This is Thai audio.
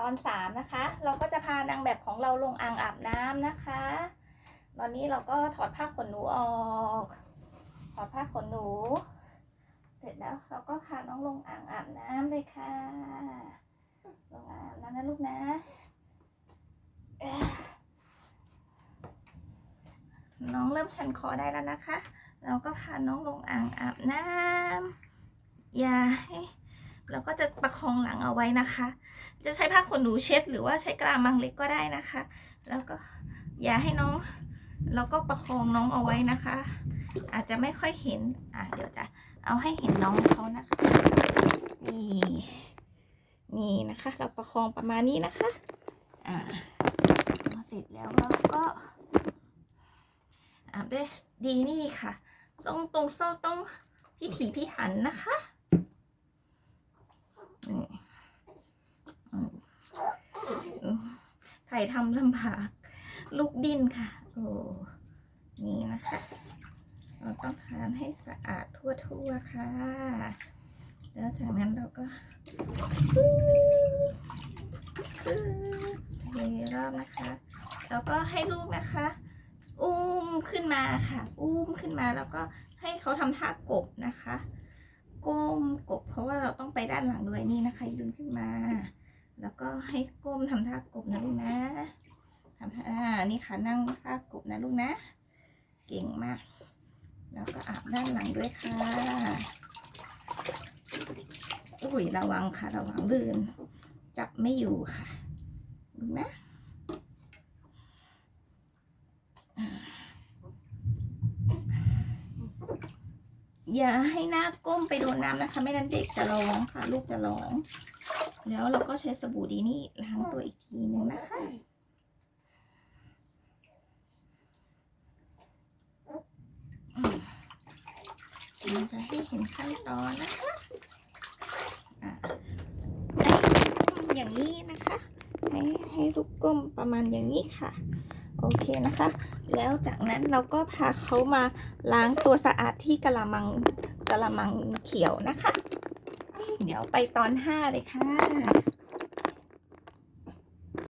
ตอนสามนะคะ เราก็จะพานางแบบของเราลงอ่างอาบน้ำนะคะ ตอนนี้เราก็ถอดผ้าขนหนูออก ถอดผ้าขนหนู เสร็จแล้วเราก็พาน้องลงอ่างอาบน้ำเลยค่ะลงอ่างอาบน้ำนะลูกนะน้องเริ่มชันคอได้แล้วนะคะ เราก็พาน้องลงอ่างอาบน้ำอย่าให้ เราก็จะประคองหลังเอาไว้นะคะ จะใช้ผ้าขนหนูเช็ด หรือว่าใช้กระมังเล็กก็ได้นะคะ แล้วก็อย่าให้น้องเราก็ประคองน้องเอาไว้นะคะ อาจจะไม่ค่อยเห็นอะเดี๋ยวจะเอาให้เห็นน้องเขานะคะนี่นี่นะคะเราประคองประมาณนี้นะคะอ่าพอเสร็จแล้วเราก็อาบด้วยดีนี่ค่ะต้องตรงโซ่ต้องพิถีพิถันนะคะ ถ่ายทำลำบากลูกดิ้นค่ะ โอ้นี่นะคะ เราต้องทานให้สะอาดทั่วๆค่ะ แล้วจากนั้นเราก็เทรอบนะคะ แล้วก็ให้ลูกนะคะ อุ้มขึ้นมาค่ะ อุ้มขึ้นมาแล้วก็ให้เขาทำท่ากบนะคะ ก้มกบเพราะว่าเราต้องไปด้านหลังด้วยนี่นะคะยืนขึ้นมา แล้วก็ให้ก้มทำท่ากบนะลูกนะทำท่าอ่านี่ค่ะนั่งท่ากบนะลูกนะ เก่งมาก แล้วก็อาบด้านหลังด้วยค่ะอุ้ยระวังค่ะระวังลื่นจับไม่อยู่ค่ะดูนะ อย่าให้หน้าก้มไปโดนน้ำนะคะ ไม่นั้นเด็กจะร้องค่ะ ลูกจะร้อง แล้วเราก็ใช้สบู่ดีนี่ล้างตัวอีกทีหนึ่งนะคะเราจะให้เห็นขั้นตอนนะคะอะอย่างนี้นะคะ ให้ให้ลูกก้มประมาณอย่างนี้ค่ะ โอเคนะคะ แล้วจากนั้นเราก็พาเขามาล้างตัวสะอาดที่กะละมังกะละมังเขียวนะคะ เดี๋ยวไปตอนห้าเลยค่ะ